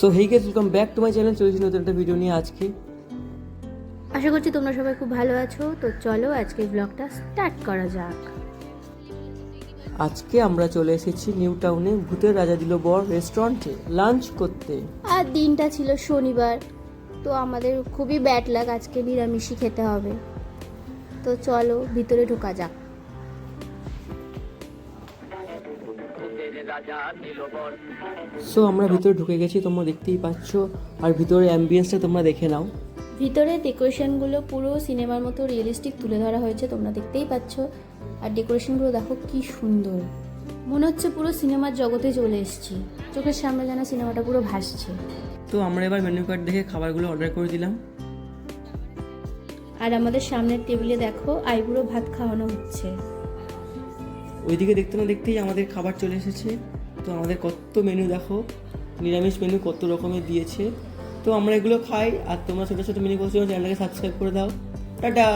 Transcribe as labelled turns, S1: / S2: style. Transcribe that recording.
S1: So hey guys welcome back to my channel চলেছি নতুন একটা ভিডিও নিয়ে আজকে।
S2: আশা করছি তোমরা সবাই খুব ভালো আছো। তো চলো আজকে ব্লগটা স্টার্ট করা যাক।
S1: আজকে আমরা চলে এসেছি নিউ টাউনে ভূতের রাজা দিল বর রেস্টুরেন্টে লাঞ্চ করতে।
S2: আর দিনটা ছিল শনিবার। তো আমাদের খুবই ব্যাড লাগ আজকে নিরামিষই খেতে হবে। তো চলো ভিতরে ঢোকা যাক।
S1: সো আমরা ভিতরে ঢুকে গেছি তোমরা দেখতেই পাচ্ছ। আর ভিতরে অ্যাম্বিয়েন্সটা তোমরা দেখে নাও।
S2: ভিতরে ডেকোরেশনগুলো পুরো সিনেমার মতো রিয়েলিস্টিক তুলে ধরা হয়েছে তোমরা দেখতেই পাচ্ছ। আর ডেকোরেশনগুলো দেখো কি সুন্দর। মনে হচ্ছে পুরো সিনেমার জগতে চলে এসেছি। চোখের সামনে যেন সিনেমাটা পুরো ভাসছে।
S1: তো আমরা এবার মেনু কার্ড দেখে খাবারগুলো অর্ডার করে দিলাম।
S2: আর আমাদের সামনের টেবিলে দেখো আইবুড়ো ভাত খাওয়ানো হচ্ছে।
S1: ওইদিকে দেখতে না দেখতেই আমাদের খাবার চলে এসেছে। তো আমাদের কত মেনু দেখো, নিরামিষ মেনু কত রকমের দিয়েছে। তো আমরা এগুলো খাই, আর তোমরা ছোটো ছোটো মেনু করছ চ্যানেলটাকে সাবস্ক্রাইব করে দাও। টাটা!